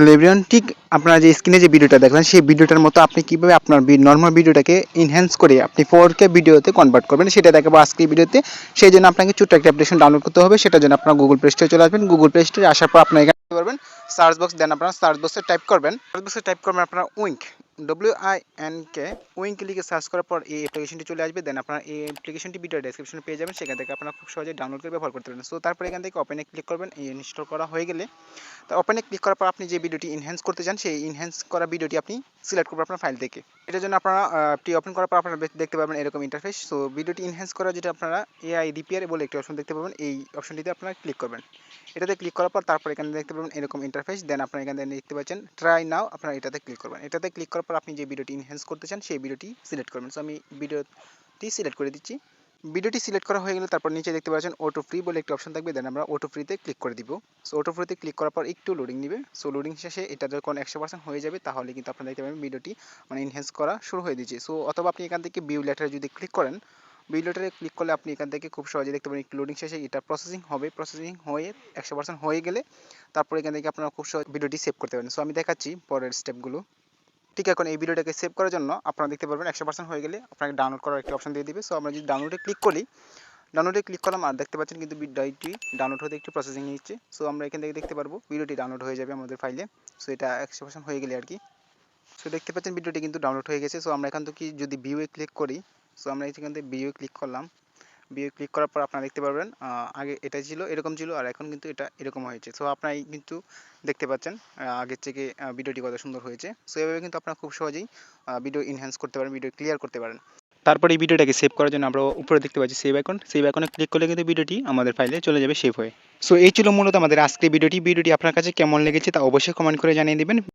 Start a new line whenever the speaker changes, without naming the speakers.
Hello everyone ঠিক আপনারা যে স্ক্রিনে যে ভিডিওটা দেখলেন, সেই ভিডিওটার মতো আপনি কীভাবে আপনার নর্মাল ভিডিওটাকে ইনহ্যান্স করে আপনি ফোর কে ভিডিওতে কনভার্ট করবেন, সেটা দেখাবো আজকের ভিডিওতে। সেই জন্য আপনাকে ছোট্ট একটা অ্যাপ্লিকেশন ডাউনলোড করতে হবে, সেটার জন্য আপনার গুগল প্লে স্টোরে চলে আসবেন। গুগল প্লে স্টোরে আসার পর আপনার এখানে পারবেন সার্চ বক্স দেন আপনারা সার্চ বক্সে টাইপ করবেন। সার্চ বক্সে টাইপ করবেন আপনারা wink W I N K wink লিখে সার্চ করার পর এই অ্যাপ্লিকেশনটি চলে আসবে দেন আপনারা এই অ্যাপ্লিকেশনটি ভিডিও ডেসক্রিপশনে পেয়ে যাবেন, সেখান থেকে আপনারা খুব সহজে ডাউনলোড করে ব্যবহার করতে পারবেন। সো তারপর এখান থেকে ওপেনে ক্লিক করবেন, এই ইনস্টল করা হয়ে গেলে। তো ওপেনে ক্লিক করার পর আপনি যে ভিডিওটি ইনহ্যান্স করতে চান, সেই ইনহ্যান্স করা ভিডিওটি আপনি সিলেক্ট করবেন আপনার ফাইল থেকে এটার জন্য আপনারা টি ওপেন করার পর আপনারা দেখতে পাবেন এরকম ইন্টারফেস সো ভিডিওটি ইনহ্যান্স করা যেটা আপনারা এআই রিপিয়ার বলে একটি অপশন দেখতে পাবেন এই অপশনটিতে আপনারা ক্লিক করবেন। এটাতে ক্লিক করার পর তারপর এখানে দেখতে পাবেন এরকম ইন্টারফেস দেন আপনারা এখানে দেখতে পাচ্ছেন ট্রাই নাও আপনারা এটাতে ক্লিক করবেন। এটাতে ক্লিক করার পর আপনি যে ভিডিওটি ইনহ্যান্স করতে চান, সেই ভিডিওটি সিলেক্ট করবেন। সো আমি ভিডিওটি সিলেক্ট করে দিচ্ছি। ভিডিওটি সিলেক্ট করা হয়ে গেলে তারপর নিচে দেখতে পাচ্ছেন অটো ফ্রি বলে একটি অপশন থাকবে দেন আমরা অটো ফ্রিতে ক্লিক করে দিব। সো অটো ফ্রিতে ক্লিক করার পর একটু লোডিং নেবে। সো লোডিং শেষে এটা যখন একশো পার্সেন্ট হয়ে যাবে, তাহলে কিন্তু আপনারা দেখতে পাবেন ভিডিওটি মানে ইনহ্যান্স করা শুরু হয়ে দিয়েছে। সো অথবা আপনি এখান থেকে ভিউ লেটারে যদি ক্লিক করেন ভিউ লেটারে ক্লিক করলে আপনি এখান থেকে খুব সহজে দেখতে পাবেন লোডিং শেষে এটা প্রসেসিং হবে। প্রসেসিং হয়ে একশো পার্সেন্ট হয়ে গেলে তারপর এখান থেকে আপনারা খুব সহজ ভিডিওটি সেভ করতে পারেন সো আমি দেখাচ্ছি পরের স্টেপগুলো ঠিক এখন এই ভিডিওটাকে সেভ করার জন্য আপনারা দেখতে পারবেন একশো পার্সেন্ট হয়ে গেলে আপনাকে ডাউনলোড করার একটি অপশন দিয়ে দিবে। সো আমরা যদি ডাউনলোডে ক্লিক করি ডাউনলোডে ক্লিক করলাম, আর দেখতে পাচ্ছেন কিন্তু ভিডিওটি ডাউনলোড হতে একটু প্রসেসিং নিচ্ছে। সো আমরা এখান থেকে দেখতে পারব ভিডিওটি ডাউনলোড হয়ে যাবে আমাদের ফাইলে সো এটা একশো পার্সেন্ট হয়ে গেলে আর কি। সো দেখতে পাচ্ছেন ভিডিওটি কিন্তু ডাউনলোড হয়ে গেছে। সো আমরা এখান থেকে যদি ভিউয়ে ক্লিক করি সো আমরা এখান থেকে ভিউয়ে ক্লিক করলাম। ভিউয়ে ক্লিক করার পর আপনারা দেখতে পারবেন আগে এটা ছিল, এরকম ছিল, আর এখন কিন্তু এটা এরকম হয়েছে। সো আপনারা কিন্তু দেখতে পাচ্ছেন আগের থেকে ভিডিওটি কত সুন্দর হয়েছে। সো এভাবে কিন্তু আপনারা খুব সহজেই ভিডিও ইনহ্যান্স করতে পারেন ভিডিও ক্লিয়ার করতে পারেন। তারপরে এই ভিডিওটাকে সেভ করার জন্য আমরা উপরে দেখতে পাচ্ছি সেভ আইকন সেভ আইকনে ক্লিক করলে কিন্তু ভিডিওটি আমাদের ফাইলে চলে যাবে সেভ হয়ে। সো এই ছিল মূলত আমাদের আজকের ভিডিওটি। ভিডিওটি আপনার কাছে কেমন লেগেছে তা অবশ্যই কমেন্ট করে জানিয়ে দিবেন।